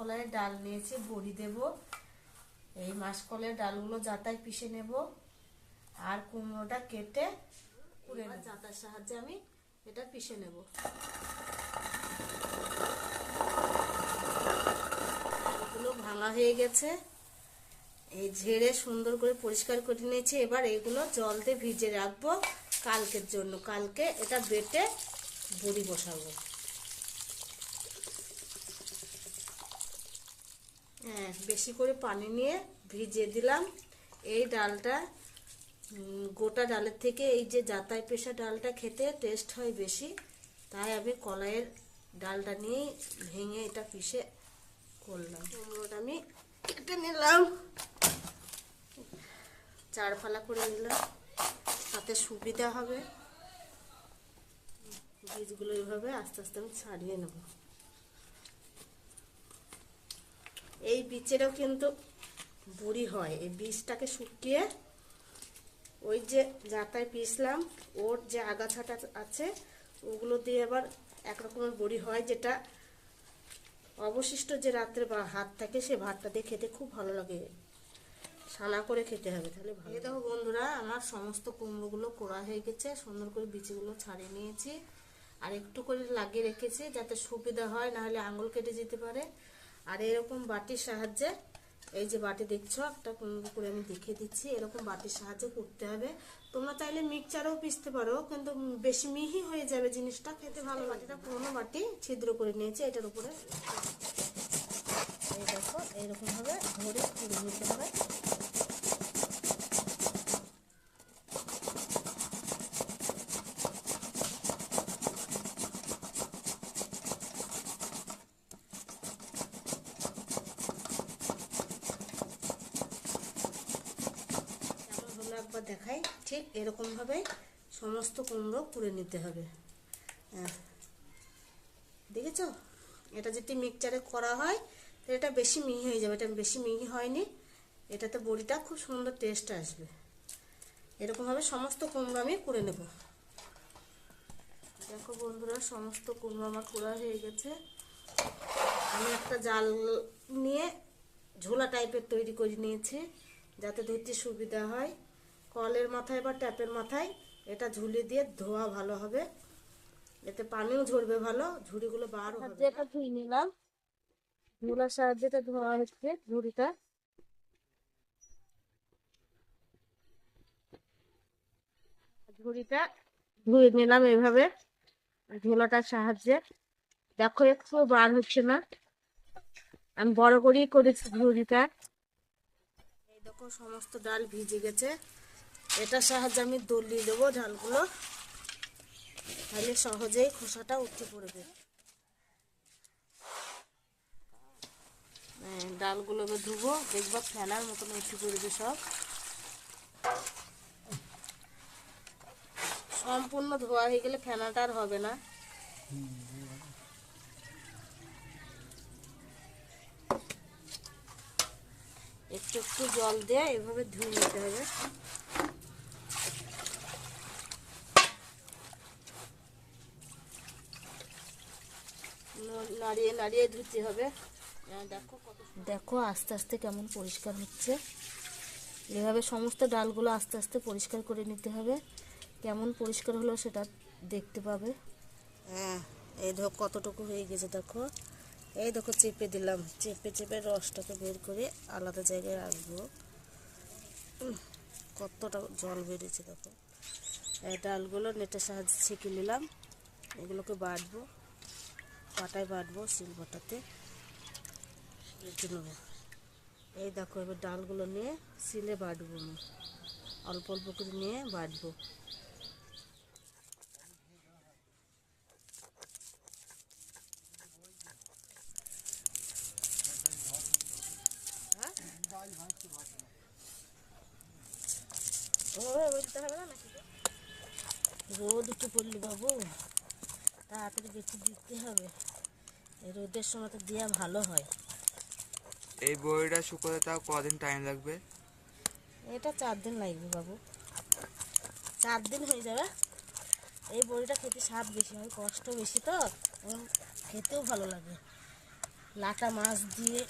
মাসকলাইয়ের ডাল নিয়েছি, বড়ি দেব। এই মাসকলাইয়ের ডালগুলো যাতায় পিষে নেব। আর কুমড়োটা কেটে পুরে যাতার সাহায্যে আমি এটা পিষে নেব। এগুলো ভাঙা হয়ে গেছে। এই ঝেড়ে সুন্দর করে পরিষ্কার করে নিয়েছি। এবার এগুলো জল দিয়ে ভিজে রাখব কালকের জন্য। কালকে এটা বেটে বড়ি বসাবো। হ্যাঁ বেশি করে পানি নিয়ে ভিজিয়ে দিলাম। এই ডালটা গোটা ডালের থেকে এই যে জাতায় পেশা ডালটা খেতে টেস্ট হয় বেশি তাই আমি কলাইয়ের ডালটা নিয়ে ভেঙে এটা পিষে করলাম। কুমড়োটা আমি কেটে নিলাম। চার ফালা করে নিলাম তাতে সুবিধা হবে। বীজগুলো এইভাবে আস্তে আস্তে আমি ছাড়িয়ে নেব। এই বীজেরও কিন্তু বুড়ি হয়। এই বীজটাকে শুকিয়ে ওই যে যাতায় পিসলাম ওর যে আগাছাটা আছে, ওগুলো দিয়ে আবার একরকমের বড়ি হয় যেটা অবশিষ্ট যে রাত্রে বা হাত থাকে সে ভাতটা দিয়ে খেতে খুব ভালো লাগে। সানা করে খেতে হবে তাহলে ভালো। দেখো বন্ধুরা, আমার সমস্ত কুমড়োগুলো কোড়া হয়ে গেছে, সুন্দর করে বিচিগুলো ছাড়িয়ে নিয়েছি। আর একটু করে লাগিয়ে রেখেছি যাতে সুবিধা হয়, নাহলে আঙুল কেটে যেতে পারে। আর এরকম বাটির সাহায্যে, এই যে বাটি দেখছ, একটা করে আমি দেখে দিচ্ছি, এরকম বাটির সাহায্যে করতে হবে। তোমরা চাইলে মিক্সারও পিসতে পারো, কিন্তু বেশি মিহি হয়ে যাবে জিনিসটা, খেতে ভালো বাটিটা পুরোনো বাটি, ছিদ্র করে নিয়েছে, এটার উপরে। এই দেখো, এরকমভাবে ধরে নিতে হবে কেমন হলো একবার দেখাই ঠিক এরকম ভাবে সমস্ত কুমড়ো পুড়ে নিতে হবে। হ্যাঁ। দেখেছ? এটা যদি মিক্সচারে করা হয়, তাহলে এটা বেশি মিহি হয়ে যাবে। এটা বেশি মিহি হয়নি। এটাতে বড়িটা খুব সুন্দর টেস্ট আসবে। এরকমভাবে সমস্ত কুমড়ো আমি করে নেব। দেখো বন্ধুরা, সমস্ত কুমড়ো আমার করা হয়ে গেছে। আমি একটা জাল নিয়ে ঝোলা টাইপের তৈরি করে নিয়েছি, যাতে ধরতে সুবিধা হয়। কলের মাথায় বা ট্যাপের মাথায় এটা ঝুলি দিয়ে ধোয়া ভালো হবে। এতে পানিও ঝরবে ভালো ঝুড়িগুলো বার হবে এটা ধুই নিলাম ঝুলার সাহায্যে এটা ধোয়া হচ্ছে ঝুড়িটা। ঝুড়িটা ধুয়ে নিলাম এইভাবে ঝোলাটার সাহায্যে। দেখো একটু বার হচ্ছে না। আমি বড় করেই করেছি ঝুড়িটা। এই দেখো সমস্ত ডাল ভিজে গেছে। এটার সাহায্যে আমি দলিয়ে দেবো ডালগুলো তাহলে সহজেই খোসাটা উঠে পড়বে। হ্যাঁ, ডালগুলো ধুবো দেখবা ফেনার মতন উঠে পড়বে সব। সম্পূর্ণ ধোয়া হয়ে গেলে ফেনাটা আর হবে না। একটু একটু জল দিয়ে এভাবে ধুয়ে নিতে হবে ন- নাড়িয়ে নাড়িয়ে ধুতে হবে। দেখো দেখো আস্তে আস্তে কেমন পরিষ্কার হচ্ছে। এভাবে সমস্ত ডালগুলো আস্তে আস্তে পরিষ্কার করে নিতে হবে। কেমন পরিষ্কার হলো সেটা দেখতে পাবে। হ্যাঁ এই দেখো কতটুকু হয়ে গেছে দেখো। এই দেখো চেপে দিলাম। চেপে চেপে রসটাকে বের করে আলাদা জায়গায় রাখব। কতটা জল বেরিয়েছে দেখো। এই ডালগুলো নেটের সাহায্যে ছেঁকে নিলাম। এগুলোকে বাটবো। পাটায় বাটবো শিল বাটাতে বেটে নেব। এই দেখো, এবার ডালগুলো নিয়ে শিলে বাটবো আমি। অল্প অল্প করে নিয়ে বাটবো। হ্যাঁ? রোদ উঠে পড়লি বাবু, তাড়াতাড়ি বেশি দিতে হবে। এই রোদের সময় তো দেওয়া ভালো হয়। এই বইটা শুকোতে তাও কদিন টাইম লাগবে? এটা চার দিন লাগবে বাবু। চার দিন হয়ে যাবে। এই বড়িটা খেতে স্বাদ বেশি হয় কষ্ট বেশি তো খেতেও ভালো লাগে। লাটা মাছ দিয়ে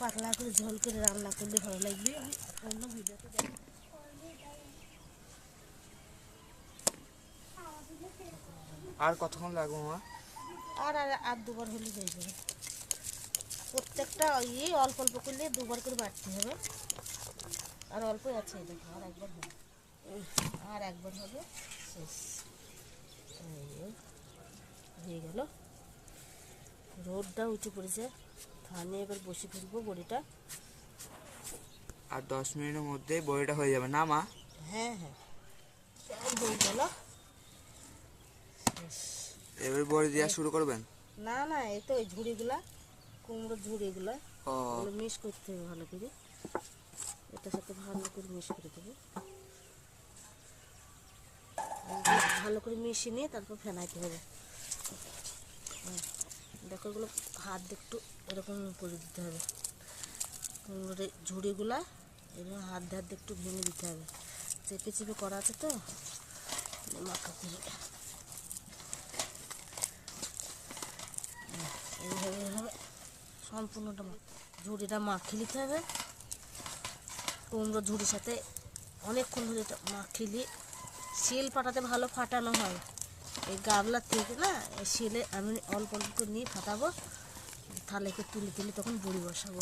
পাতলা করে ঝোল করে রান্না করলে ভালো লাগবে। অন্য ভিডিওতে দেখ আর কতক্ষণ লাগবে মা? আর আর আর দুবার হলে হয়ে যাবে। প্রত্যেকটা ইয়ে অল্প অল্প করলে দুবার করে বাড়তে হবে। আর অল্পই আছে এই দেখো আর একবার হবে। উম, আর একবার হবে শেষ। এই যে, হয়ে গেল। রোদটা উঠে পড়েছে থানে এবার বসে ফেলব বড়িটা। আর দশ মিনিটের মধ্যেই বড়িটা হয়ে যাবে। না মা? হ্যাঁ হ্যাঁ। সব হয়ে গেল। শেষ এবার বড়ি দেওয়া শুরু করবেন? না না এই তো ওই ঝুড়িগুলা কুমড়ো ঝুড়িগুলা ও। এগুলো মিক্স করতে হবে ভালো করে। এটার সাথে ভালো করে মিক্স করে দেবো। ভালো করে মিশিয়ে নিয়ে তারপর ফেনাইতে হবে। দেখো এগুলো হাত একটু এরকম করে দিতে হবে। কুমড়োর ঝুড়িগুলা এগুলো হাত দিয়ে একটু ভেঙে দিতে হবে। চেপে চেপে করা আছে তো? মাখাতে হবে এইভাবে এইভাবে সম্পূর্ণটা ঝুড়িটা মাখিয়ে নিতে হবে। কুমড়ো ঝুড়ির সাথে অনেকক্ষণ ধরে এটা মাখিয়ে শিল পাটাতে ভালো ফাটানো হয়। এই গাবলার থেকে না, এই শিলে আমি অল্প অল্প করে নিয়ে ফাটাবো। থালেকে তুলে তুলে তখন বড়ি বসাবো।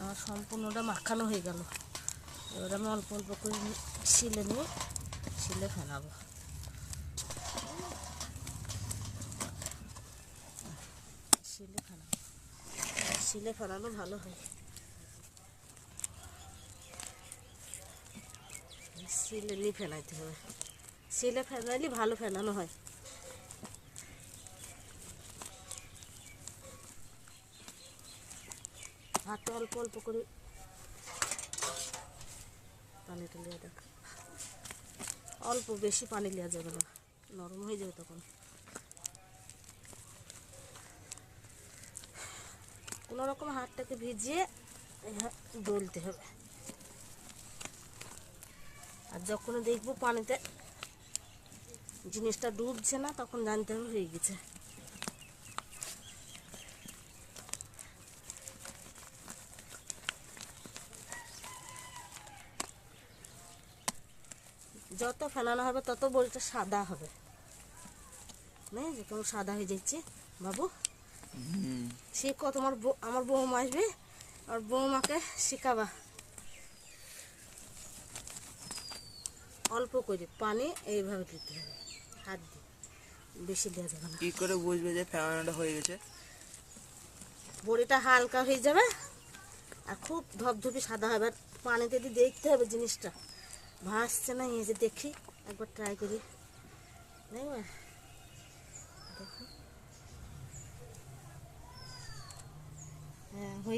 আমার সম্পূর্ণটা মাখানো হয়ে গেল। এবার আমি অল্প অল্প করে শিলে নিয়ে, শিলে ফেলাবো শিলে ফেলাবো শিলে ফেলানো ভালো হয়। শিলে নিয়ে ফেলাইতে হবে। শিলে ফেলাইলে ভালো ফেলানো হয়। হাতে অল্প অল্প করে পানিটা লিয়ে দেখ। অল্প বেশি পানি নেওয়া যাবে না। নরম হয়ে যাবে তখন। কোনো রকম হাতটাকে ভিজিয়ে হ্যাঁ, ডলতে হবে। আর যখন দেখব পানিতে জিনিসটা ডুবছে না তখন জানতে হবে হয়ে গেছে। যত ফেলানো হবে তত বড়িটা সাদা হবে। না যখন সাদা হয়ে যাচ্ছে। বাবু? শিখো তোমার আমার বৌমা আসবে আর বৌমাকে শিখাবা। অল্প করে পানি এইভাবে দিতে হবে হাত দিয়ে। বেশি দেওয়া যাবে না। কি করে বুঝবে যে ফেমানোটা হয়ে গেছে? বড়িটা হালকা হয়ে যাবে আর খুব ধপধপি সাদা হবে। আর পানিতে দিয়ে দেখতে হবে জিনিসটা। ভাসছে না এই যে দেখি একবার ট্রাই করি। দেখবে দেখো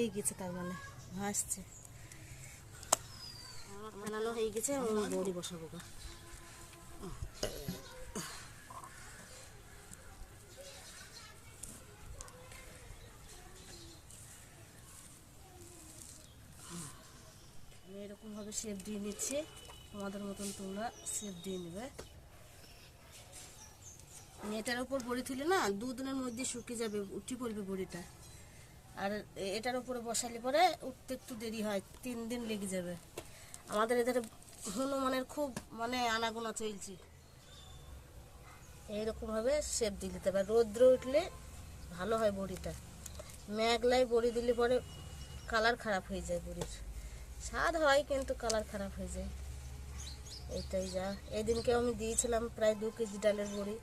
হ্যাঁ গেছে তার মানে ভাসছে। বানানো হয়ে গেছে বড়ি বসাবো গা। দিয়ে নিচ্ছি, তোমাদের মতন তোমরা শেপ দিয়ে নেবে। এটার উপর বড়ি তুলে না, দুদিনের মধ্যে শুকিয়ে যাবে, উঠে পড়বে বড়িটা। আর এটার উপরে বসালে পরে উঠতে একটু দেরি হয়, তিন দিন লেগে যাবে। আমাদের এদের হনুমানের খুব মানে আনাগোনা চলছে। এইরকমভাবে শেপ দিয়ে দিতে হবে। রৌদ্র উঠলে ভালো হয় বড়িটা। মেঘলায় বড়ি দিলে পরে কালার খারাপ হয়ে যায় বড়ির। স্বাদ হয় কিন্তু কালার খারাপ হয়ে যায়। এইটাই যা। এদিনকে আমি দিয়েছিলাম প্রায় দু কেজি ডালের বড়ি।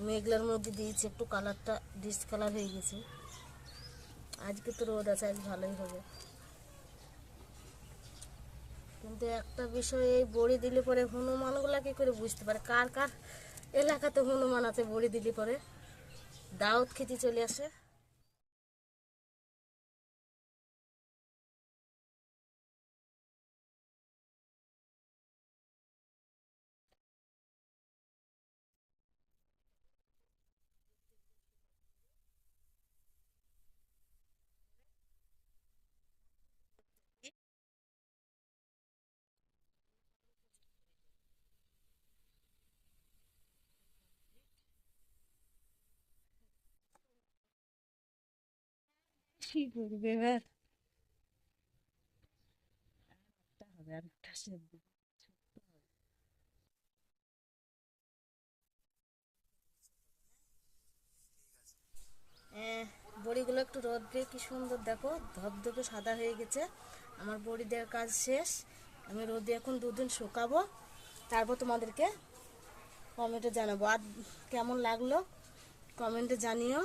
মেঘলার মধ্যে দিয়েছি, একটু কালারটা ডিসকালার হয়ে গেছে। আজকে তো রোদ আছে, আজ ভালোই হবে। কিন্তু একটা বিষয়, এই বড়ি দিলে পরে হনুমানগুলা কি করে বুঝতে পারে? কার কার এলাকাতে হনুমান আছে বড়ি দিলে পরে? দাউদ খেতে চলে আসে। কি করবে এবার বড়িগুলো একটু রোদ দিয়ে কি সুন্দর, দেখো, ধবধবে সাদা হয়ে গেছে। আমার বড়ি দেওয়ার কাজ শেষ। আমি রোদে এখন দুদিন শুকাবো। তারপর তোমাদেরকে কমেন্টে জানাব। আর কেমন লাগল? কমেন্টে জানিও।